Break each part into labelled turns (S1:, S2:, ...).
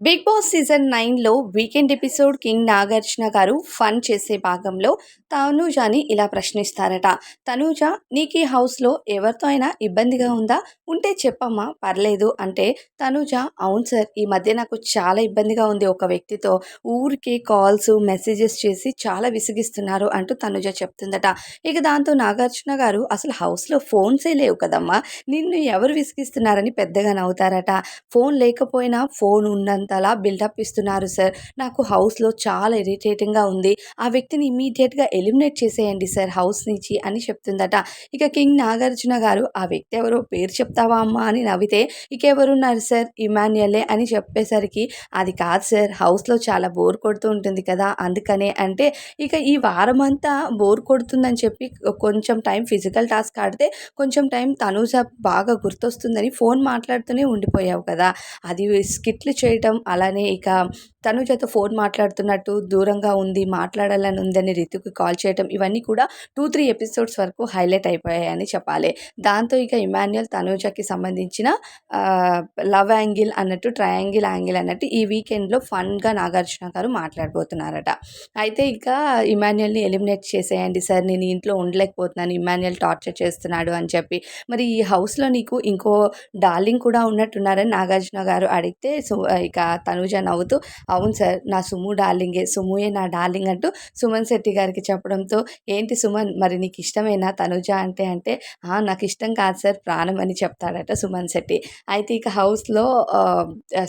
S1: Big boss season నైన్లో weekend episode king Nagarjuna garu fun చేసే భాగంలో తనూజాని ఇలా ప్రశ్నిస్తారట. తనూజ నీకు ఈ హౌస్లో ఎవరితో అయినా ఇబ్బందిగా ఉందా? ఉంటే చెప్పమ్మా పర్లేదు అంటే తనూజ అవును సార్ ఈ మధ్య నాకు చాలా ఇబ్బందిగా ఉంది ఒక వ్యక్తితో. ఊరికే కాల్స్ మెసేజెస్ చేసి చాలా విసిగిస్తున్నారు అంటూ తనూజ చెప్తుందట. ఇక దాంతో నాగార్జున గారు అసలు హౌస్లో ఫోన్సే లేవు కదమ్మా నిన్ను ఎవరు విసిగిస్తున్నారని పెద్దగా నవ్వుతారట. ఫోన్ లేకపోయినా ఫోన్ ఉన్నంత అంతలా బిల్డప్ ఇస్తున్నారు సార్ నాకు హౌస్లో చాలా ఇరిటేటింగ్గా ఉంది. ఆ వ్యక్తిని ఇమీడియట్గా ఎలిమినేట్ చేసేయండి సార్ హౌస్ నుంచి అని చెప్తుందట. ఇక కింగ్ నాగార్జున గారు ఆ వ్యక్తి ఎవరో పేరు చెప్తావా అమ్మా? అని నవ్వితే ఇక ఎవరున్నారు సార్ ఇమాన్యుయలే అని చెప్పేసరికి అది కాదు సార్ హౌస్లో చాలా బోర్ కొడుతూ ఉంటుంది కదా అందుకనే అంటే ఇక ఈ వారం అంతా బోర్ కొడుతుందని చెప్పి కొంచెం టైం ఫిజికల్ టాస్క్ ఆడితే కొంచెం టైం తనూజ బాగా గుర్తొస్తుందని ఫోన్ మాట్లాడుతూనే ఉండిపోయావు కదా. అది స్కిట్లు చేయటం అలానే ఇక తనుజతో ఫోన్ మాట్లాడుతున్నట్టు దూరంగా ఉంది మాట్లాడాలని ఉందని రితుకి కాల్ చేయటం ఇవన్నీ కూడా టూ త్రీ ఎపిసోడ్స్ వరకు హైలైట్ అయిపోయాయని చెప్పాలి. దాంతో ఇక ఇమాన్యుయల్ తనుజకి సంబంధించిన లవ్ యాంగిల్ అన్నట్టు ట్రయాంగిల్ యాంగిల్ అన్నట్టు ఈ వీకెండ్లో ఫన్గా నాగార్జున గారు మాట్లాడబోతున్నారట. అయితే ఇక ఇమాన్యుయల్ని ఎలిమినేట్ చేసేయండి సార్ నేను ఇంట్లో ఉండలేకపోతున్నాను ఇమాన్యుయల్ టార్చర్ చేస్తున్నాడు అని చెప్పి. మరి ఈ హౌస్లో నీకు ఇంకో డార్లింగ్ కూడా ఉన్నట్టున్నారని నాగార్జున గారు అడిగితే సో ఇక తనుజ నవ్వుతూ అవును సార్ నా సుము డార్లింగే సుముయే నా డార్లింగ్ అంటూ సుమన్ శెట్టి గారికి చెప్పడంతో ఏంటి సుమన్ మరి నీకు ఇష్టమేనా తనుజ అంటే అంటే? నాకు ఇష్టం కాదు సార్ ప్రాణం అని చెప్తాడట సుమన్ శెట్టి. అయితే ఇక హౌస్లో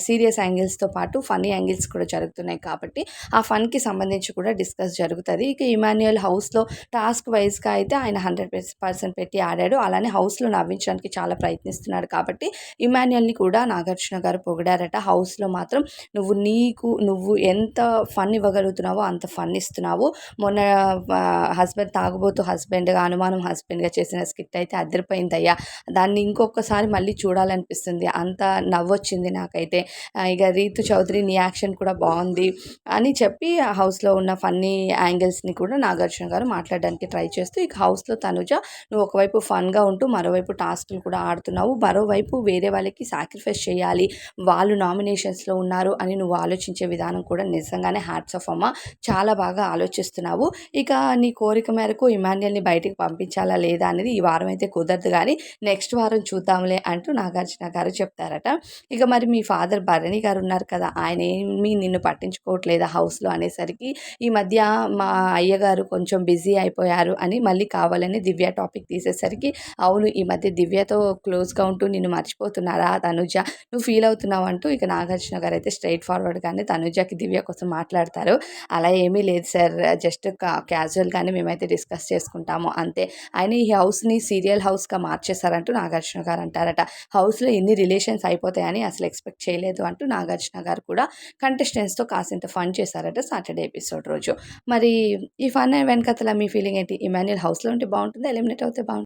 S1: సీరియస్ యాంగిల్స్తో పాటు ఫనీ యాంగిల్స్ కూడా జరుగుతున్నాయి కాబట్టి ఆ ఫన్కి సంబంధించి కూడా డిస్కస్ జరుగుతుంది. ఇక ఇమాన్యుయల్ హౌస్లో టాస్క్ వైజ్గా అయితే ఆయన హండ్రెడ్ పర్సెంట్ పెట్టి ఆడాడు. అలానే హౌస్లో నవ్వించడానికి చాలా ప్రయత్నిస్తున్నాడు కాబట్టి ఇమాన్యుయల్ని కూడా నాగార్జున గారు పొగిడారట హౌస్లో మాత్రం. మాత్రం నువ్వు నీకు నువ్వు ఎంత ఫన్ ఇవ్వగలుగుతున్నావో అంత ఫన్ ఇస్తున్నావు. మొన్న హస్బెండ్ తాగబోతూ హస్బెండ్గా అనుమానం హస్బెండ్గా చేసిన స్కిట్ అయితే అద్దరిపోయిందయ్యా దాన్ని ఇంకొకసారి మళ్ళీ చూడాలనిపిస్తుంది. అంత నవ్వొచ్చింది నాకైతే. ఇక రీతు చౌదరి నీ యాక్షన్ కూడా బాగుంది అని చెప్పి హౌస్లో ఉన్న ఫన్నీ యాంగిల్స్ని కూడా నాగార్జున గారు మాట్లాడడానికి ట్రై చేస్తూ ఇక హౌస్లో తనుజ నువ్వు ఒకవైపు ఫన్గా ఉంటూ మరోవైపు టాస్క్లు కూడా ఆడుతున్నావు. మరోవైపు వేరే వాళ్ళకి సాక్రిఫైస్ చేయాలి. వాళ్ళు నామినేషన్స్లో ఉన్నారు అని నువ్వు ఆలోచించే విధానం కూడా నిజంగానే హ్యాట్స్ ఆఫ్ అమ్మ. చాలా బాగా ఆలోచిస్తున్నావు. ఇక నీ కోరిక మేరకు ఇమాన్యుల్ని బయటికి పంపించాలా లేదా అనేది ఈ వారం అయితే కుదరదు కానీ నెక్స్ట్ వారం చూద్దాంలే అంటూ నాగార్జున గారు చెప్తారట. ఇక మరి మీ ఫాదర్ భరణి గారు ఉన్నారు కదా ఆయన ఏమీ నిన్ను పట్టించుకోవట్లేదా హౌస్లో అనేసరికి ఈ మధ్య మా అయ్యగారు కొంచెం బిజీ అయిపోయారు అని మళ్ళీ కావాలని దివ్య టాపిక్ తీసేసరికి అవును ఈ మధ్య దివ్యతో క్లోజ్గా ఉంటూ నిన్ను మర్చిపోతున్నారా తనుజ? నువ్వు ఫీల్ అవుతున్నావు అంటూ ఇక నాగార్జున గారు అయితే స్ట్రైట్ ఫార్వర్డ్గానే తనుజకి దివ్య కోసం మాట్లాడతారు. అలా ఏమీ లేదు సార్. జస్ట్ క్యాజువల్గానే మేమైతే డిస్కస్ చేసుకుంటాము. అంతే. ఆయన ఈ హౌస్ని సీరియల్ హౌస్గా మార్చేశారంటూ నాగార్జున గారు అంటారట. హౌస్లో ఎన్ని రిలేషన్స్ అయిపోతాయని అసలు ఎక్స్పెక్ట్ చేయలేదు అంటూ నాగార్జున గారు కూడా కంటెస్టెంట్స్తో కాసింత ఫన్ చేశారట సాటర్డే ఎపిసోడ్ రోజు. మరి ఈ ఫన్ వెనకతల మీ ఫీలింగ్ ఏంటి? ఇమాన్యుల్ హౌస్లో ఉంటే బాగుంటుందా? ఎలిమినేట్ అవుతే బాగుంటుంది